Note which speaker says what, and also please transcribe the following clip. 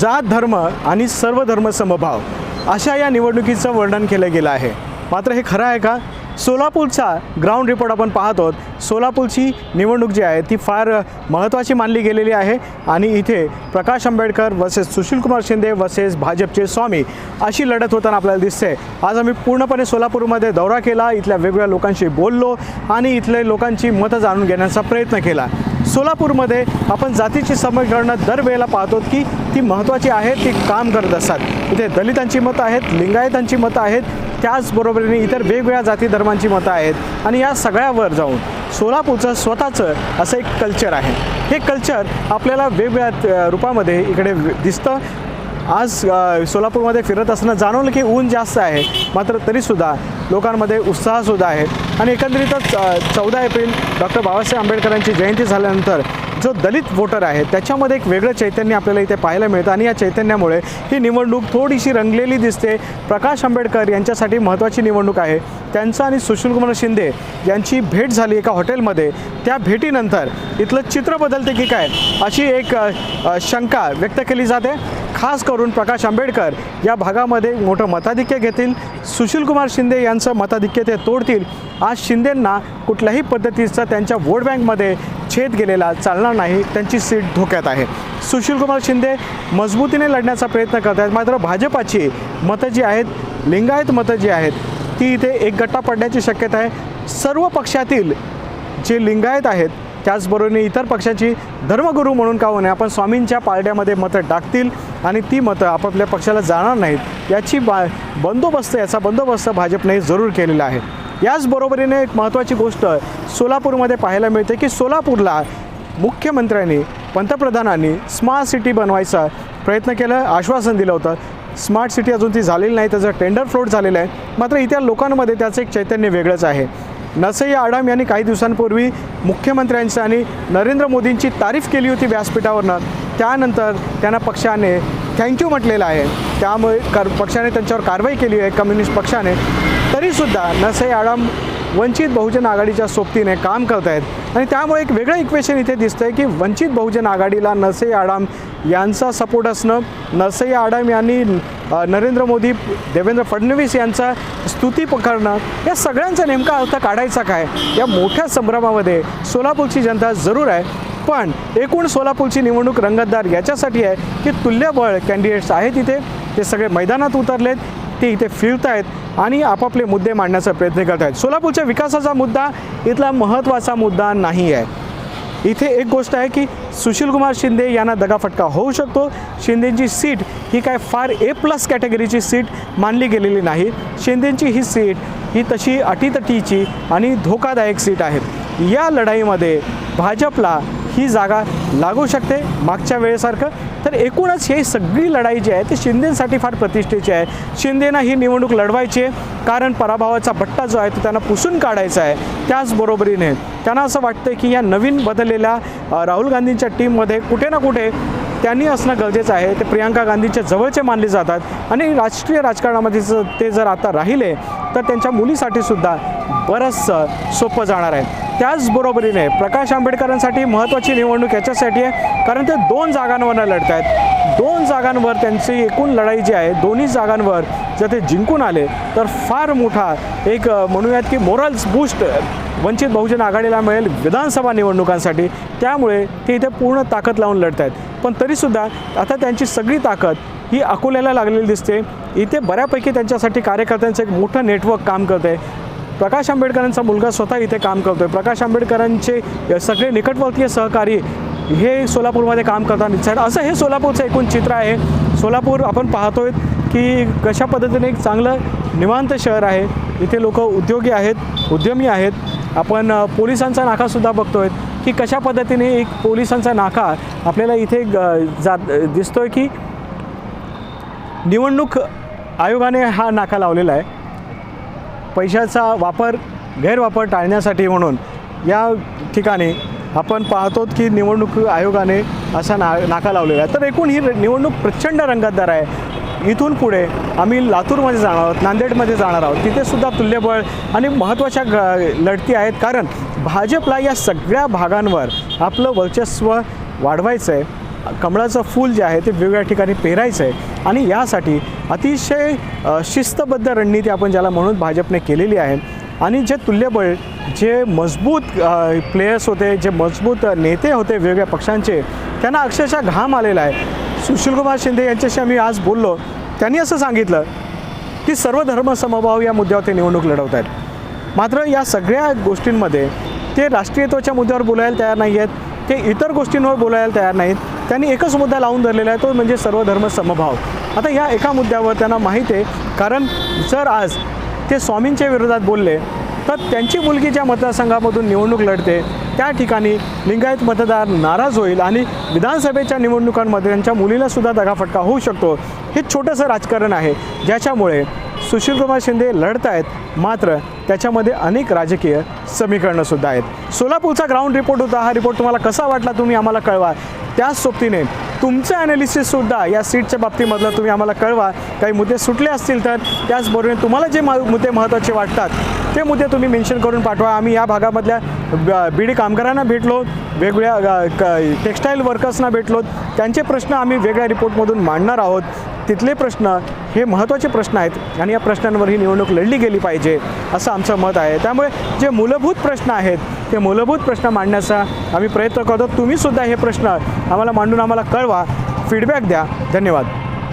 Speaker 1: जात धर्म आणि सर्व धर्म समभाव अशा या निवडणुकीचं वर्णन केलं गेलं आहे. मात्र हे खरं आहे का? सोलापूरचा ग्राउंड रिपोर्ट आपण पाहतो सोलापूरची निवडणूक जी आहे ती फार महत्त्वाची मानली गेलेली आहे. आणि इथे प्रकाश आंबेडकर वर्सेस सुशीलकुमार शिंदे वर्सेस भाजपचे स्वामी अशी लढत होताना आपल्याला दिसते. आज आम्ही पूर्णपणे सोलापूरमध्ये दौरा केला. इथल्या वेगवेगळ्या लोकांशी बोललो आणि इथले लोकांची मतं जाणून घेण्याचा प्रयत्न केला. सोलापूरमध्ये आपण जातीची समीकरणं दरवेळेला पाहतो की ती महत्त्वाची आहेत ती काम करत असतात. इथे दलितांची मतं आहेत लिंगायतांची मतं आहेत त्याचबरोबरीने इतर वेगवेगळ्या जाती धर्मांची मतं आहेत. आणि या सगळ्यावर जाऊन सोलापूरचं स्वतःचं असं एक कल्चर आहे. हे कल्चर आपल्याला वेगवेगळ्या रूपामध्ये इकडे दिसतं. आज सोलापूरमध्ये फिरत असताना जाणवलं की ऊन जास्त आहे. मात्र तरीसुद्धा लोकांमध्ये उत्साहसुद्धा आहे. आणि एकंदरीतच चौदा एप्रिल डॉक्टर बाबासाहेब आंबेडकरांची जयंती झाल्यानंतर जो दलित वोटर आहे त्याच्यामध्ये एक वेगळं चैतन्य आपल्याला इथे पाहायला मिळतं. आणि या चैतन्यामुळे ही निवडणूक थोडीशी रंगलेली दिसते. प्रकाश आंबेडकर यांच्यासाठी महत्त्वाची निवडणूक आहे. त्यांचं आणि सुशीलकुमार शिंदे यांची भेट झाली एका हॉटेलमध्ये. त्या भेटीनंतर इथलं चित्र बदलते की काय अशी एक शंका व्यक्त केली जाते. खास करून प्रकाश आंबेडकर या भागामध्ये मोठं मताधिक्य घेतील. सुशीलकुमार शिंदे यांचं मताधिक्य ते तोडतील. आज शिंदेंना कुठल्याही पद्धतीचा त्यांच्या वोट बँकमध्ये छेद गेलेला चालणार नाही त्यांची सीट धोक्यात आहे. सुशीलकुमार शिंदे मजबूतीने लढण्याचा प्रयत्न करत आहेत मात्र भाजपाची मतं जी आहेत लिंगायत मतं जी आहेत ती इथे एक गट्टा पडण्याची शक्यता आहे. सर्व पक्षातील जे लिंगायत आहेत त्याचबरोबरीने इतर पक्षाची धर्मगुरू म्हणून का होणे आपण स्वामींच्या पारड्यामध्ये मतं टाकतील आणि ती मतं आपापल्या पक्षाला जाणार नाहीत याची बा बंदोबस्त याचा बंदोबस्त भाजपने जरूर केलेला आहे. याचबरोबरीने एक महत्त्वाची गोष्ट सोलापूरमध्ये पाहायला मिळते की सोलापूरला मुख्यमंत्र्यांनी पंतप्रधानांनी स्मार्ट सिटी बनवायचा प्रयत्न केलं आश्वासन दिलं होतं. स्मार्ट सिटी अजून ती झालेली नाही त्याचं टेंडर फ्लोट झालेलं आहे. मात्र इतर लोकांमध्ये त्याचं एक चैतन्य वेगळंच आहे. नसई आडम यांनी काही दिवसांपूर्वी मुख्यमंत्र्यांची आणि नरेंद्र मोदींची तारीफ केली होती व्यासपीठावरनं. त्यानंतर त्यांना पक्षाने थँक्यू म्हटलेलं आहे. त्यामुळे कर पक्षाने त्यांच्यावर कारवाई केली आहे कम्युनिस्ट पक्षाने. तरीसुद्धा नसई आडम वंचित बहुजन आघाडीच्या सोबतीने काम करत आहेत आणि त्यामुळे एक वेगळं इक्वेशन इथे दिसतं आहे की वंचित बहुजन आघाडीला नरसई आडाम यांचा सपोर्ट असणं नरसई आडाम यांनी नरेंद्र मोदी देवेंद्र फडणवीस यांचा स्तुती पकडणं या सगळ्यांचा नेमका अर्थ काढायचा काय? या मोठ्या संभ्रमामध्ये सोलापूरची जनता जरूर आहे. पण एकूण सोलापूरची निवडणूक रंगतदार याच्यासाठी आहे की तुल्यबळ कॅन्डिडेट्स आहेत इथे. ते सगळे मैदानात उतरलेत. ते इथे फिरत आहेत आणि आपापले मुद्दे मांडण्याचा प्रयत्न करत आहेत सोलापूरच्या विकासाचा मुद्दा इथला महत्त्वाचा मुद्दा नाही आहे इथे एक गोष्ट आहे की सुशीलकुमार शिंदे यांना दगाफटका होऊ शकतो. शिंदेची सीट ही काय फार ए प्लस कॅटेगरीची सीट मानली गेलेली नाही. शिंदेची ही सीट ही तशी अटीतटीची आणि धोकादायक सीट आहे. या लढाईमध्ये भाजपला ही जागा लागू शकते मागच्या वेळेसारखं. तर एकूणच ही सगळी लढाई जी आहे ती शिंदेसाठी फार प्रतिष्ठेची आहे. शिंदेना ही निवडणूक लढवायची आहे. कारण पराभवाचा भट्टा जो आहे तो त्यांना पुसून काढायचा आहे. त्याचबरोबरीने त्यांना असं वाटतं की या नवीन बदललेल्या राहुल गांधींच्या टीममध्ये कुठे ना कुठे त्यांनी असणं गरजेचं आहे. ते प्रियांका गांधीच्या जवळचे मानले जातात. आणि राष्ट्रीय राजकारणामध्ये जर ते जर आता राहिले तर त्यांच्या मुलीसाठी सुद्धा बरंचसं सोपं जाणार आहे. त्याचबरोबरीने प्रकाश आंबेडकरांसाठी महत्त्वाची निवडणूक याच्यासाठी आहे कारण ते दोन जागांवर लढत आहेत. दोन जागांवर त्यांची एकूण लढाई जी आहे दोन्ही जागांवर जर ते जिंकून आले तर फार मोठा एक म्हणूयात की मोरल्स बूस्ट वंचित बहुजन आघाडीला मिळेल विधानसभा निवडणुकांसाठी. त्यामुळे ते इथे पूर्ण ताकद लावून लढत आहेत. पण तरीसुद्धा आता त्यांची सगळी ताकद ही अकोल्याला लागलेली दिसते. इथे बऱ्यापैकी त्यांच्यासाठी कार्यकर्त्यांचं एक मोठं नेटवर्क काम करते आहे प्रकाश आंबेडकरांचा मुलगा स्वतः इथे काम करतो आहे प्रकाश आंबेडकरांचे सगळे निकटवर्तीय सहकारी हे सोलापूरमध्ये काम करताना दिसतात असं हे सोलापूरचं एकूण चित्र आहे. सोलापूर आपण पाहतोय की कशा पद्धतीने एक चांगलं निवांत शहर आहे. इथे लोक उद्योगी आहेत उद्यमी आहेत. आपण पोलिसांचा नाकासुद्धा बघतोय की कशा पद्धतीने एक पोलिसांचा नाका आपल्याला इथे जात दिसतोय की निवडणूक आयोगाने हा नाका लावलेला आहे. पैशाचा वापर गैरवापर टाळण्यासाठी म्हणून या ठिकाणी आपण पाहतो की निवडणूक आयोगाने असा ना नाका लावलेला आहे. तर एकूण ही निवडणूक प्रचंड रंगतदार आहे. इथून पुढे आम्ही लातूरमध्ये जाणार आहोत नांदेडमध्ये जाणार आहोत. तिथेसुद्धा तुल्यबळ आणि महत्त्वाच्या ग लढती आहेत. कारण भाजपला या सगळ्या भागांवर आपलं वर्चस्व वाढवायचं आहे कमळाचं फूल जे आहे ते वेगवेगळ्या ठिकाणी पेरायचं आहे. आणि यासाठी अतिशय शिस्तबद्ध रणनीती आपण ज्याला म्हणून भाजपने केलेली आहे. आणि जे तुल्यबळ जे मजबूत प्लेयर्स होते जे मजबूत नेते होते वेगवेगळ्या पक्षांचे त्यांना अक्षरशः घाम आलेला आहे. सुशीलकुमार शिंदे यांच्याशी आम्ही आज बोललो. त्यांनी असं सांगितलं की सर्व धर्म समभाव या मुद्द्यावर ते निवडणूक लढवत आहेत. मात्र या सगळ्या गोष्टींमध्ये ते राष्ट्रीयत्वाच्या मुद्द्यावर बोलायला तयार नाही आहेत. ते इतर गोष्टींवर बोलायला तयार नाहीत. त्यांनी एकच मुद्दा लावून धरलेला आहे तो म्हणजे सर्वधर्म समभाव. आता या एका मुद्द्यावर त्यांना माहीत आहे कारण जर आज ते स्वामींच्या विरोधात बोलले तर त्यांची मुलगी ज्या मतदारसंघामधून निवडणूक लढते त्या ठिकाणी लिंगायत मतदार नाराज होईल आणि विधानसभेच्या निवडणुकांमध्ये त्यांच्या मुलीलासुद्धा दगाफटका होऊ शकतो. हे छोटंसं राजकारण आहे ज्याच्यामुळे सुशीलकुमार शिंदे लढत आहेत मात्र त्याच्यामध्ये अनेक राजकीय समीकरणंसुद्धा आहेत. सोलापूरचा ग्राउंड रिपोर्ट होता. हा रिपोर्ट तुम्हाला कसा वाटला तुम्ही आम्हाला कळवा. त्याच सोबतीने तुमचं ॲनालिसिससुद्धा या सीटच्या बाबतीमधलं तुम्ही आम्हाला कळवा. काही मुद्दे सुटले असतील तर त्याचबरोबर तुम्हाला जे मा मुद्दे महत्त्वाचे वाटतात ते मुद्दे तुम्ही मेन्शन करून पाठवा. आम्ही या भागामधल्या बीडी कामगारांना भेटलो वेगवेगळ्या क टेक्स्टाईल वर्कर्सना भेटलो. त्यांचे प्रश्न आम्ही वेगळ्या रिपोर्टमधून मांडणार आहोत. तिथले प्रश्न हे महत्त्वाचे प्रश्न आहेत आणि या प्रश्नांवर ही निवडणूक लढली गेली पाहिजे असं आमचं मत आहे. त्यामुळे जे मूलभूत प्रश्न आहेत ते मूलभूत प्रश्न मांडण्याचा आम्ही प्रयत्न करतो. तुम्हीसुद्धा हे प्रश्न आम्हाला मांडून आम्हाला कळवा. फीडबॅक द्या. धन्यवाद.